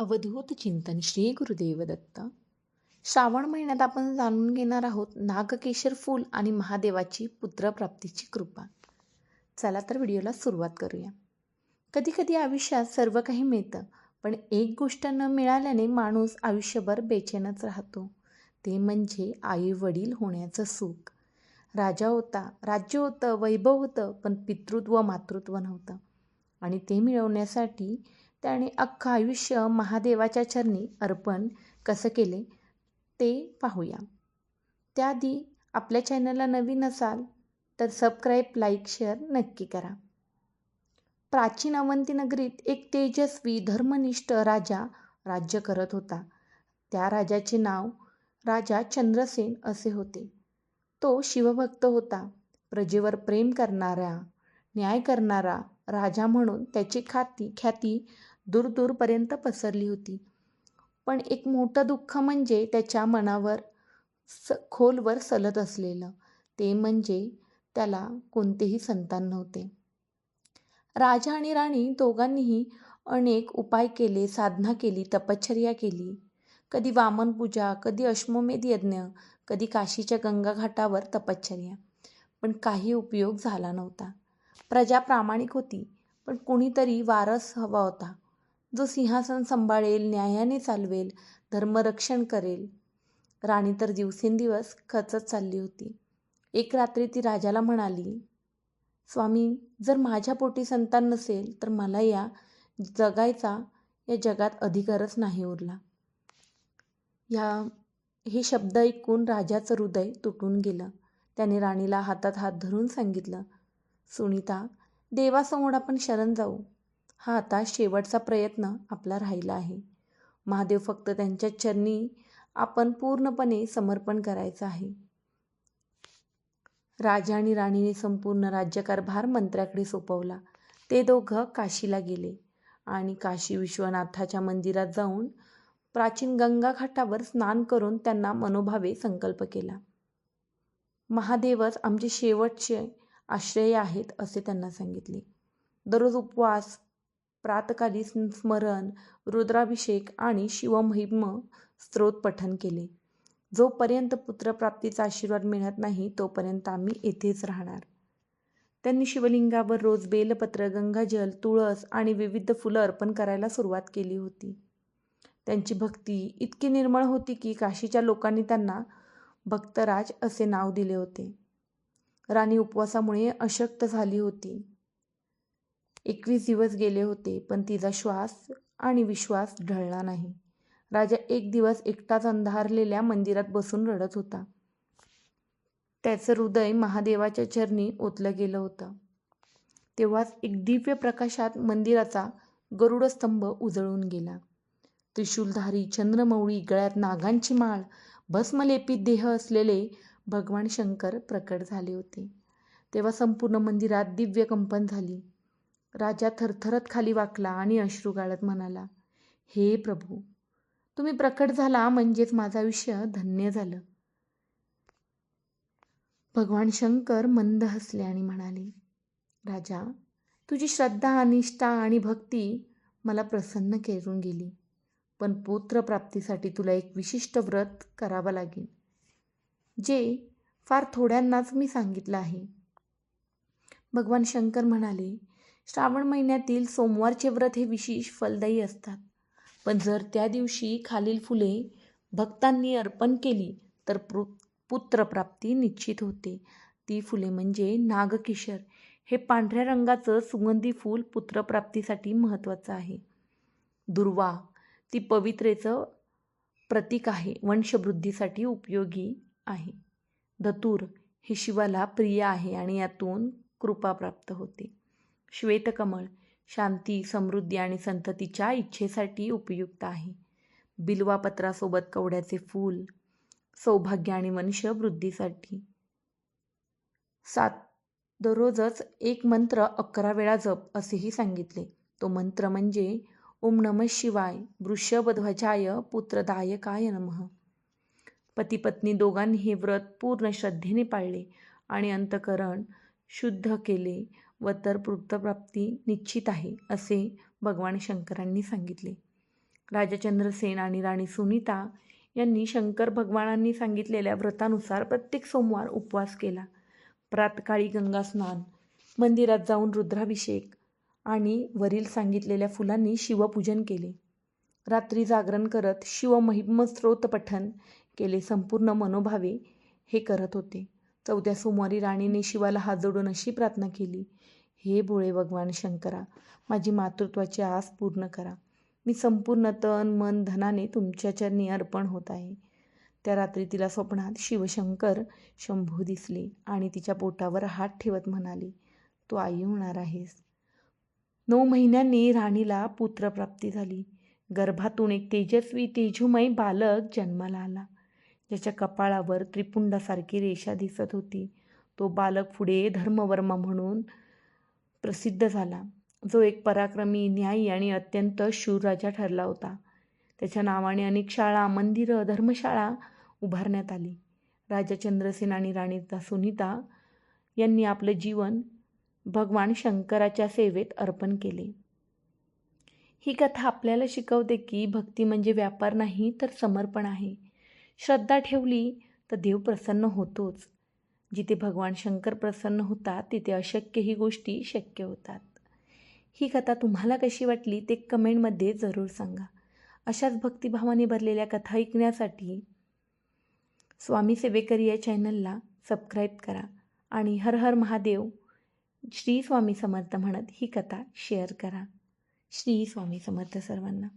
अवधूत चिंतन श्री गुरुदेव दत्त श्रावण महिन्यात आपण जाणून घेणार आहोत नागकेशर फूल आणि महादेवाची पुत्रप्राप्तीची कृपा. चला तर व्हिडिओला सुरुवात करूया. कधी कधी आयुष्यात सर्व काही मिळतं पण एक गोष्ट न मिळाल्याने माणूस आयुष्यभर बेचैनच राहतो. ते म्हणजे आई वडील होण्याचं सुख. राजा होता राज्य होतं वैभव होतं पण पितृत्व मातृत्व नव्हतं. आणि ते मिळवण्यासाठी त्याने अख्खं आयुष्य महादेवाच्या चरणी अर्पण कसं केले ते पाहूया. त्याआधी आपल्या चॅनलला नवीन असाल तर सबस्क्राईब लाईक शेअर नक्की करा. प्राचीन अवंतीनगरीत एक तेजस्वी धर्मनिष्ठ राजा राज्य करत होता. त्या राजाचे नाव राजा चंद्रसेन असे होते. तो शिवभक्त होता. प्रजेवर प्रेम करणारा न्याय करणारा राजा म्हणून त्याची खाती ख्याती दूरदूरपर्यंत पसरली होती. पण एक मोठं दुःख म्हणजे त्याच्या मनावर स खोलवर सलत असलेलं. ते म्हणजे त्याला कोणतेही संतान नव्हते. राजा आणि राणी दोघांनीही अनेक उपाय केले साधना केली तपश्चर्या केली. कधी वामन पूजा कधी अश्वमेध यज्ञ कधी काशीच्या गंगाघाटावर तपश्चर्या. पण काही उपयोग झाला नव्हता. प्रजा प्रामाणिक होती पण कुणीतरी वारस हवा होता. जो सिंहासन सांभाळेल न्यायाने चालवेल धर्मरक्षण करेल. राणी तर दिवसेंदिवस खचत चालली होती. एक रात्री ती राजाला म्हणाली स्वामी जर माझ्या पोटी संतान नसेल तर मला या जगायचा या जगात अधिकारच नाही उरला. या हे शब्द ऐकून राजाचं हृदय तुटून गेलं. त्याने राणीला हातात हात धरून सांगितलं सुनीता देवासमोर आपण शरण जाऊ. हा आता शेवटचा प्रयत्न आपला राहिला आहे. महादेव फक्त त्यांच्या चरणी आपण पूर्णपणे समर्पण करायचं आहे. राजा आणि राणीने संपूर्ण राज्यकारभार मंत्र्याकडे सोपवला. ते दोघं काशीला गेले आणि काशी विश्वनाथाच्या मंदिरात जाऊन प्राचीन गंगा घाटावर स्नान करून त्यांना मनोभावे संकल्प केला. महादेवच आमचे शेवटचे आश्रय आहेत असे त्यांना सांगितले. दररोज उपवास प्रातकाली स्मरण रुद्राभिषेक आणि शिवमहिम स्त्रोत पठन केले. जोपर्यंत पुत्रप्राप्तीचा आशीर्वाद मिळत नाही तोपर्यंत आम्ही येथेच राहणार. त्यांनी शिवलिंगावर रोज बेलपत्र गंगाजल तुळस आणि विविध फुलं अर्पण करायला सुरुवात केली होती. त्यांची भक्ती इतकी निर्मळ होती की काशीच्या लोकांनी त्यांना भक्तराज असे नाव दिले होते. राणी उपवासामुळे अशक्त झाली होती. एकवीस दिवस गेले होते पण तिचा श्वास आणि विश्वास ढळला नाही. राजा एक दिवस एकटाच अंधारलेल्या मंदिरात बसून रडत होता. त्याचं हृदय महादेवाच्या चरणी ओतलं गेलं होतं. तेव्हाच एक दिव्य प्रकाशात मंदिराचा गरुडस्तंभ उजळून गेला. त्रिशूलधारी चंद्रमौळी गळ्यात नागांची माळ भस्मलेपित देह असलेले भगवान शंकर प्रकट झाले होते. तेव्हा संपूर्ण मंदिरात दिव्य कंपन झाली. राजा थरथरत खाली वाकला आणि अश्रू गाळत म्हणाला हे प्रभू तुम्ही प्रकट झाला म्हणजेच माझं आयुष्य धन्य झालं. भगवान शंकर मंद हसले आणि म्हणाले राजा तुझी श्रद्धा निष्ठा आणि भक्ती मला प्रसन्न करून गेली पण पुत्रप्राप्तीसाठी तुला एक विशिष्ट व्रत करावं लागेल जे फार थोड्यांनाच मी सांगितलं आहे. भगवान शंकर म्हणाले श्रावण महिन्यातील सोमवारचे व्रत हे विशेष फलदायी असतात. पण जर त्या दिवशी खालील फुले भक्तांनी अर्पण केली तर पु पुत्रप्राप्ती निश्चित होते. ती फुले म्हणजे नागकिशर. हे पांढऱ्या रंगाचं सुगंधी फूल पुत्रप्राप्तीसाठी महत्त्वाचं आहे. दुर्वा ती पवित्रेचं प्रतीक आहे वंशवृद्धीसाठी उपयोगी आहे. धतूर हे शिवाला प्रिय आहे आणि यातून कृपा प्राप्त होते. श्वेतकमळ शांती समृद्धी आणि संततीच्या इच्छेसाठी उपयुक्त आहे. बिल्वापत्रासोबत कवड्याचे फूल सौभाग्य आणि वंशवृद्धीसाठी सात दररोजच एक मंत्र अकरा वेळा जप असेही सांगितले. तो मंत्र म्हणजे ओम नम शिवाय वृषभध्वजाय पुत्रदायकाय नमः. पती पत्नी दोघांनी हे व्रत पूर्ण श्रद्धेने पाळले आणि अंतकरण शुद्ध केले. व तर पुत्रप्राप्ती निश्चित आहे असे भगवान शंकरांनी सांगितले. राजा चंद्रसेन आणि राणी सुनीता यांनी शंकर भगवानांनी सांगितलेल्या व्रतानुसार प्रत्येक सोमवार उपवास केला. प्रातकाळी गंगास्नान मंदिरात जाऊन रुद्राभिषेक आणि वरील सांगितलेल्या फुलांनी शिवपूजन केले. रात्री जागरण करत शिवमहिम स्तोत्र केले संपूर्ण मनोभावे हे करत होते. चौथ्या सोमवारी राणीने शिवाला हात जोडून अशी प्रार्थना केली हे भोळे भगवान शंकरा माझी मातृत्वाची आस पूर्ण करा. मी संपूर्ण तन मन धनाने तुमच्या चरणी अर्पण होत आहे. त्या रात्री तिला स्वप्नात शिवशंकर शंभू दिसले आणि तिच्या पोटावर हात ठेवत म्हणाले तू आई होणार आहेस. नऊ महिन्यांनी राणीला पुत्रप्राप्ती झाली. गर्भातून एक तेजस्वी तेजोमय बालक जन्माला आला. ज्याच्या कपाळावर त्रिपुंडासारखी रेषा दिसत होती. तो बालक पुढे धर्मवर्मा म्हणून प्रसिद्ध झाला. जो एक पराक्रमी न्यायी आणि अत्यंत शूर राजा ठरला होता. त्याच्या नावाने अनेक शाळा मंदिरं धर्मशाळा उभारण्यात आली. राजा चंद्रसेन आणि राणी सुनीता यांनी आपलं जीवन भगवान शंकराच्या सेवेत अर्पण केले. ही कथा आपल्याला शिकवते की भक्ती म्हणजे व्यापार नाही तर समर्पण आहे. श्रद्धा ठेवली तर देव प्रसन्न होतोच. जिथे भगवान शंकर प्रसन्न होतात तिथे अशक्यही गोष्टी शक्य होतात. ही कथा तुम्हाला कशी वाटली ते कमेंटमध्ये जरूर सांगा. अशाच भक्तिभावाने भरलेल्या कथा ऐकण्यासाठी स्वामी सेवेकरी या चॅनलला सबस्क्राईब करा आणि हर हर महादेव श्री स्वामी समर्थ म्हणत ही कथा शेअर करा. श्री स्वामी समर्थ सर्वांना.